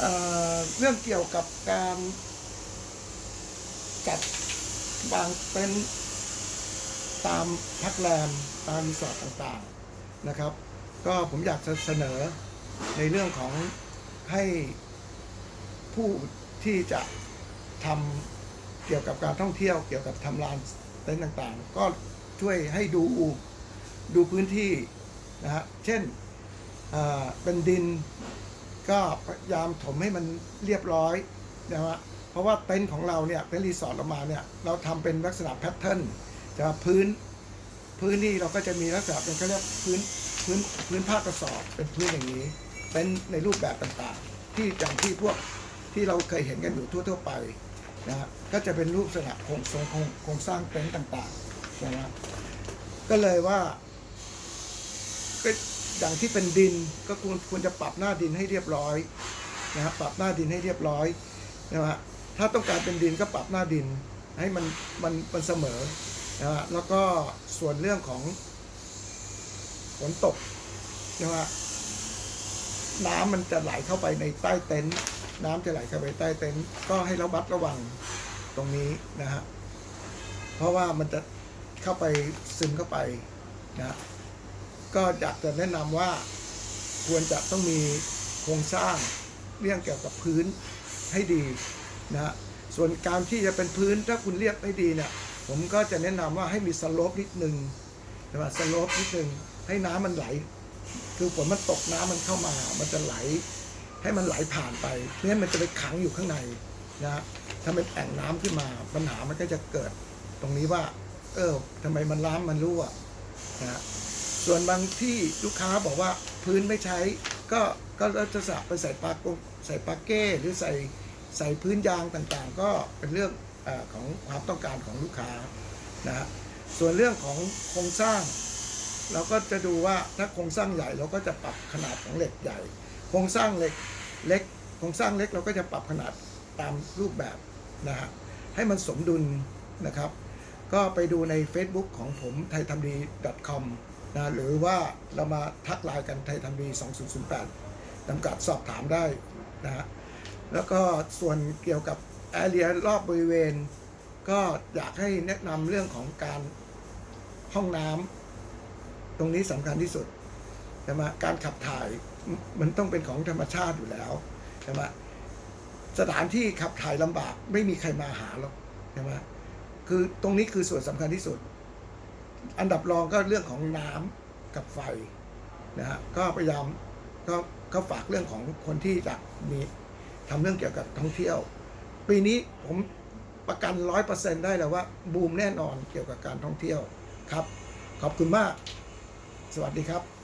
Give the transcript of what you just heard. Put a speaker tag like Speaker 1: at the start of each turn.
Speaker 1: เเรื่องเกี่ยวกับการจัดวางเต็นท์ตามพักแรมตามรีสอร์ทต่างๆนะครับ ก็ผมอยากจะเสนอในเรื่องของให้ผู้ที่จะทำเกี่ยวกับการท่องเที่ยว เกี่ยวกับทำลานเต็นท์ต่างๆ ก็ช่วยให้ดูดูพื้นที่นะฮะเช่นเป็นดิน ก็พยายามถมให้มันเรียบร้อยนะฮะเพราะว่าเต็นท์ของเราเนี่ยเต็นท์รีสอร์ทเรามาเนี่ยเราทำเป็นลักษณะแพทเทิร์นจะพื้น พื้นนี่เราก็จะมีลักษณะเป็นเขาเรียกพื้นพื้นพื้นผ้ากระสอบเป็นพื้นอย่างนี้ เป็นในรูปแบบต่างๆ ที่อย่างที่พวกที่เราเคยเห็นกันอยู่ทั่ว ๆ ไปนะฮะก็จะเป็นรูปลักษณะโครงทรงโครงสร้างเต็นท์ต่างๆนะฮะก็เลยว่าก็ อย่างที่เป็นดินก็ควรควรจะปรับหน้าดินให้เรียบร้อยนะฮะปรับหน้าดินให้เรียบร้อยนะฮะถ้าต้องการเป็นดินก็ปรับหน้าดินให้มันมันมันเสมอนะฮะแล้วก็ส่วนเรื่องของฝนตกนะฮะน้ำมันจะไหลเข้าไปในใต้เต็นท์น้ำจะไหลเข้าไปใต้เต็นท์ก็ให้ระมัดระวังตรงนี้นะฮะเพราะว่ามันจะเข้าไปซึมเข้าไปนะ ก็อยากจะแนะนำว่าควรจะต้องมีโครงสร้างเรื่องเกี่ยวกับพื้นให้ดีนะฮะส่วนการที่จะเป็นพื้นถ้าคุณเรียบให้ดีเนี่ยผมก็จะแนะนำว่าให้มีสโลปนิดนึงนะสโลปนิดนึงให้น้ำมันไหล คือฝนมันตกน้ำมันเข้ามามันจะไหล ให้มันไหลผ่านไปไม่งั้นมันจะไปขังอยู่ข้างในนะถ้าเป็นแอ่งน้ำขึ้นมาปัญหามันก็จะเกิดตรงนี้ว่า เออทำไมมันล้ามมันรั่วนะ ส่วนบางที่ลูกค้าบอกว่าพื้นไม่ใช้ ก็ก็เราจะสะไปใส่ปากงใส่ปากเก้หรือใส่ใส่พื้นยางต่างๆ ก็เป็นเรื่องออของความต้องการของลูกค้านะฮะส่วนเรื่องของโครงสร้าง เราก็จะดูว่าถ้าโครงสร้างใหญ่เราก็จะปรับขนาดของเหล็กใหญ่ โครงสร้างเหล็กเล็กโครงสร้างเล็กเราก็จะปรับขนาดตามรูปแบบนะฮะให้มันสมดุลนะครับ ก็ไปดูใน Facebook ของผมไทยทำดี .com นะหรือว่าเรามาทักไลน์กันไทยทำดี 2008จำกัดสอบถามได้นะฮะแล้วก็ส่วนเกี่ยวกับแอเรียรอบบริเวณ ก็อยากให้แนะนำเรื่องของการห้องน้ำตรงนี้สำคัญที่สุดใช่ไหมการขับถ่ายมมันต้องเป็นของธรรมชาติอยู่แล้วใช่ไหมสถานที่ขับถ่ายลำบากไม่มีใครมาหาหรอกใช่ไหมคือตรงนี้คือส่วนสำคัญที่สุด อันดับรองก็เรื่องของน้ำกับไฟนะฮะก็พยายามก็ก็ฝากเรื่องของคนที่จะมีทำเรื่องเกี่ยวกับท่องเที่ยว ปีนี้ผมประกันร้อยเปอร์เซ็นได้แล้วว่าบูมแน่นอนเกี่ยวกับการท่องเที่ยวครับ ขอบคุณมาก สวัสดีครับ